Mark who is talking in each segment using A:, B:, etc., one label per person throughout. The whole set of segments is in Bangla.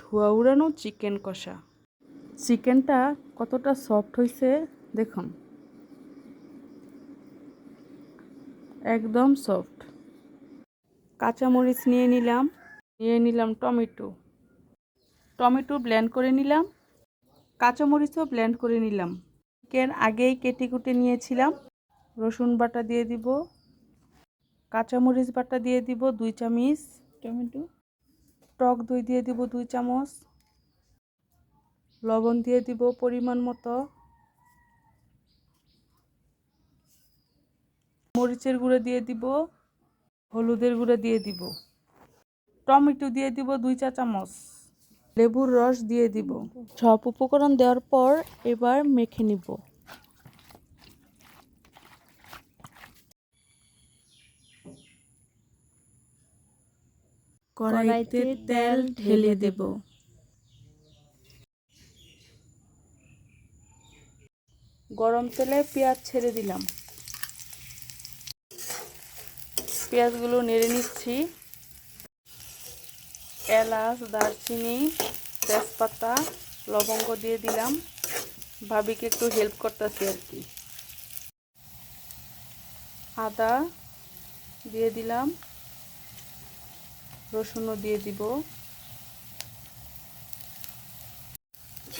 A: ধোয়া উড়ানো চিকেন কষা। চিকেনটা কতটা সফট হয়েছে দেখুন। একদম সফট কাঁচামরিচ নিয়ে নিলাম নিয়ে নিলাম টমেটো। টমেটো ব্লেন্ড করে নিলাম, কাঁচামরিচও ব্লেন্ড করে নিলাম। চিকেন আগেই কেটে কুটে নিয়েছিলাম। রসুন বাটা দিয়ে দিব, কাঁচামরিচ বাটা দিয়ে দিব দুই চামচ। টমেটো। টক দই দিয়ে দিব দুই চামচ। লবণ দিয়ে দিব পরিমাণ মতো। মরিচের গুঁড়ো দিয়ে দিব, হলুদের গুঁড়ো দিয়ে দিব। টমেটো দিয়ে দিব দুই চা চামচ। লেবুর রস দিয়ে দিব। সব উপকরণ দেওয়ার পর এবার মেখে নিব। কড়াইতে তেল ঢেলে দেব। গরম তেলে পেঁয়াজ ছেড়ে দিলাম। পেঁয়াজগুলো নেড়ে নিচ্ছি। এলাচ, দারচিনি, তেজপাতা, লবঙ্গ দিয়ে দিলাম। ভাবিকে একটু হেল্প করতেছি আর কি। আদা দিয়ে দিলাম। রসুনও দিয়ে দিব।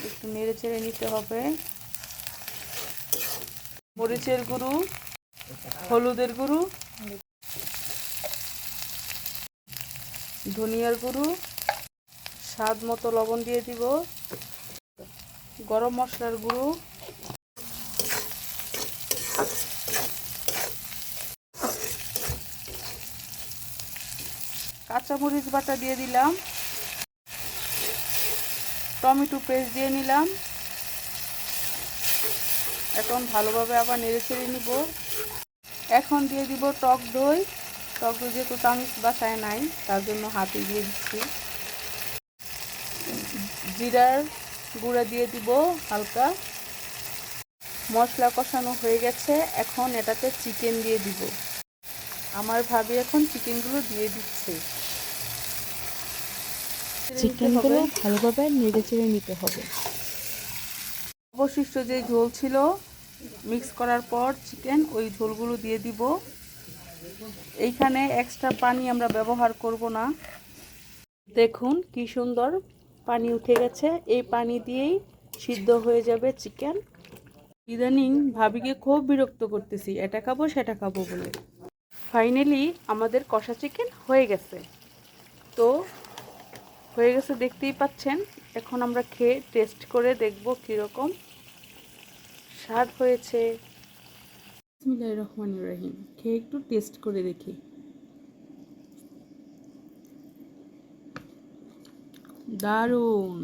A: একটু নেড়ে চেড়ে নিতে হবে। মরিচের গুঁড়ো, হলুদের গুঁড়ো, ধনিয়ার গুঁড়ো, স্বাদ মতো লবণ দিয়ে দিব। গরম মশলার গুঁড়ো। কাঁচামরিচ বাটা দিয়ে দিলাম। টমেটো পেস্ট দিয়ে নিলাম। এখন ভালোভাবে আবার নেড়ে ছেড়ে নিব। এখন দিয়ে দিব টক দই। টক দই যেহেতু তামিজ বাসায় নাই, তার জন্য হাতে দিয়ে দিচ্ছি। জিরার গুঁড়া দিয়ে দিব হালকা। মশলা কষানো হয়ে গেছে, এখন এটাতে চিকেন দিয়ে দিব। আমার ভাবি এখন চিকেনগুলো দিয়ে দিচ্ছে। চিকেনগুলো ভালোভাবে নেড়ে চেড়ে নিতে হবে। অবশিষ্ট যে ঝোল ছিল মিক্স করার পর চিকেন ওই ঝোলগুলো দিয়ে দিব। এইখানে এক্সট্রা পানি আমরা ব্যবহার করব না। দেখুন কি সুন্দর পানি উঠে গেছে। এই পানি দিয়েই সিদ্ধ হয়ে যাবে চিকেন। ইদানিং ভাবিকে খুব বিরক্ত করতেছি এটা খাব সেটা খাব বলে। ফাইনালি আমাদের কষা চিকেন হয়ে গেছে। হয়ে গেছে, দেখতেই পাচ্ছেন। এখন আমরা খেয়ে টেস্ট করে দেখব কীরকম। স্বাদ হয়েছে। রহমান রহিম। খেয়ে একটু টেস্ট করে দেখি। দারুণ!